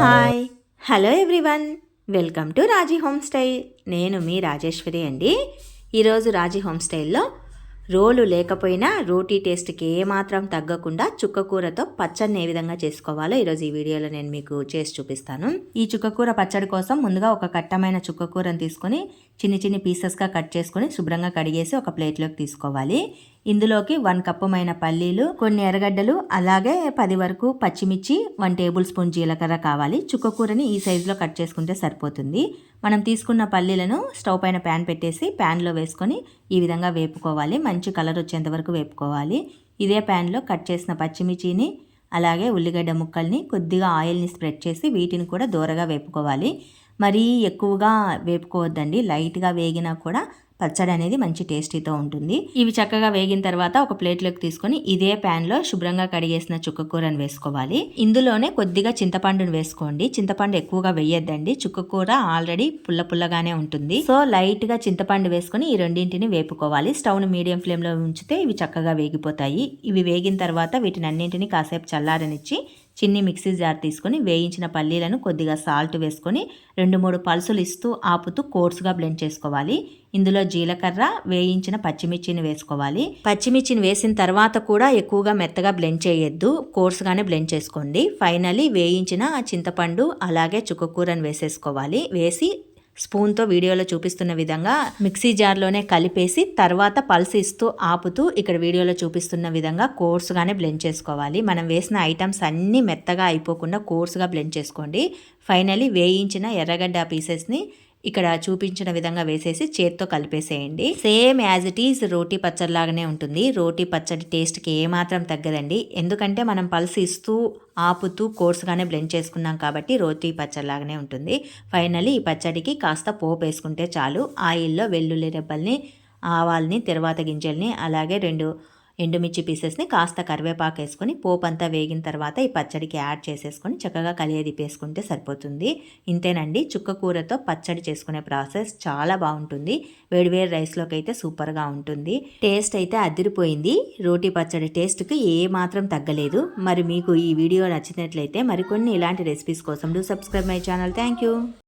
Hi. Hello everyone. Welcome to Raji home style. నేను మీ రాజేశ్వరి అండి. ఈరోజు రాజీ హోమ్ స్టైల్లో రోలు లేకపోయినా రోటీ టేస్ట్కి ఏమాత్రం తగ్గకుండా చుక్కకూరతో పచ్చడిని ఏ విధంగా చేసుకోవాలో ఈరోజు ఈ వీడియోలో నేను మీకు చేసి చూపిస్తాను. ఈ చుక్కకూర పచ్చడి కోసం ముందుగా ఒక కట్టమైన చుక్కకూరను తీసుకొని చిన్ని చిన్ని పీసెస్గా కట్ చేసుకొని శుభ్రంగా కడిగేసి ఒక ప్లేట్లోకి తీసుకోవాలి. ఇందులోకి వన్ కప్పుమైన పల్లీలు కొన్ని ఎర్రగడ్డలు అలాగే పది వరకు పచ్చిమిర్చి వన్ టేబుల్ స్పూన్ జీలకర్ర కావాలి. చుక్కకూరని ఈ సైజులో కట్ చేసుకుంటే సరిపోతుంది. మనం తీసుకున్న పల్లీలను స్టవ్ పైన ప్యాన్ పెట్టేసి ప్యాన్లో వేసుకొని ఈ విధంగా వేపుకోవాలి. మంచి కలర్ వచ్చేంత వరకు వేపుకోవాలి. ఇదే ప్యాన్లో కట్ చేసిన పచ్చిమిర్చిని అలాగే ఉల్లిగడ్డ ముక్కల్ని కొద్దిగా ఆయిల్ని స్ప్రెడ్ చేసి వీటిని కూడా దూరగా వేపుకోవాలి. మరీ ఎక్కువగా వేపుకోవద్దండి. లైట్గా వేగినా కూడా పచ్చడి అనేది మంచి టేస్టీతో ఉంటుంది. ఇవి చక్కగా వేగిన తర్వాత ఒక ప్లేట్లోకి తీసుకొని ఇదే ప్యాన్లో శుభ్రంగా కడిగేసిన చుక్కకూరను వేసుకోవాలి. ఇందులోనే కొద్దిగా చింతపండును వేసుకోండి. చింతపండు ఎక్కువగా వేయొద్దండి. చుక్కకూర ఆల్రెడీ పుల్ల పుల్లగానే ఉంటుంది. సో లైట్గా చింతపండు వేసుకొని ఈ రెండింటిని వేపుకోవాలి. స్టవ్ను మీడియం ఫ్లేమ్లో ఉంచితే ఇవి చక్కగా వేగిపోతాయి. ఇవి వేగిన తర్వాత వీటిని అన్నింటినీ కాసేపు చల్లారనిచ్చి చిన్ని మిక్సీ జార్ తీసుకొని వేయించిన పల్లీలను కొద్దిగా సాల్ట్ వేసుకొని రెండు మూడు పల్సులు ఇస్తూ ఆపుతూ కోర్సుగా బ్లెండ్ చేసుకోవాలి. ఇందులో జీలకర్ర వేయించిన పచ్చిమిర్చిని వేసుకోవాలి. పచ్చిమిర్చిని వేసిన తర్వాత కూడా ఎక్కువగా మెత్తగా బ్లెండ్ చేయొద్దు. కోర్సుగానే బ్లెండ్ చేసుకోండి. ఫైనలీ వేయించిన చింతపండు అలాగే చుక్కకూరను వేసేసుకోవాలి. వేసి స్పూన్తో వీడియోలో చూపిస్తున్న విధంగా మిక్సీ జార్లోనే కలిపేసి తర్వాత పల్స్ ఇస్తూ ఆపుతూ ఇక్కడ వీడియోలో చూపిస్తున్న విధంగా కోర్సుగానే బ్లెండ్ చేసుకోవాలి. మనం వేసిన ఐటమ్స్ అన్నీ మెత్తగా అయిపోకుండా కోర్సుగా బ్లెండ్ చేసుకోండి. ఫైనలీ వేయించిన ఎర్రగడ్డ పీసెస్ని ఇక్కడ చూపించిన విధంగా వేసేసి చేత్తో కలిపేసేయండి. సేమ్ యాజ్ ఇట్ ఈజ్ రోటీ పచ్చడి లాగానే ఉంటుంది. రోటీ పచ్చడి టేస్ట్కి ఏమాత్రం తగ్గదండి. ఎందుకంటే మనం పల్స్ ఇస్తూ ఆపుతూ కోర్సుగానే బ్లెండ్ చేసుకున్నాం కాబట్టి రోటీ పచ్చడి లాగానే ఉంటుంది. ఫైనల్లీ ఈ పచ్చడికి కాస్త పోపు వేసుకుంటే చాలు. ఆయిల్లో వెల్లుల్లి రెబ్బల్ని ఆవాల్ని తర్వాత గింజల్ని అలాగే రెండు ఎండుమిర్చి పీసెస్ని కాస్త కరివేపాకు వేసుకొని పోపు అంతా వేగిన తర్వాత ఈ పచ్చడికి యాడ్ చేసేసుకొని చక్కగా కలియదిపేసుకుంటే సరిపోతుంది. ఇంతేనండి చుక్క కూరతో పచ్చడి చేసుకునే ప్రాసెస్ చాలా బాగుంటుంది. వేడివేడి రైస్లోకి అయితే సూపర్గా ఉంటుంది. టేస్ట్ అయితే అదిరిపోయింది. రోటీ పచ్చడి టేస్ట్కి ఏ మాత్రం తగ్గలేదు. మరి మీకు ఈ వీడియో నచ్చినట్లయితే మరికొన్ని ఇలాంటి రెసిపీస్ కోసం do subscribe my channel thank you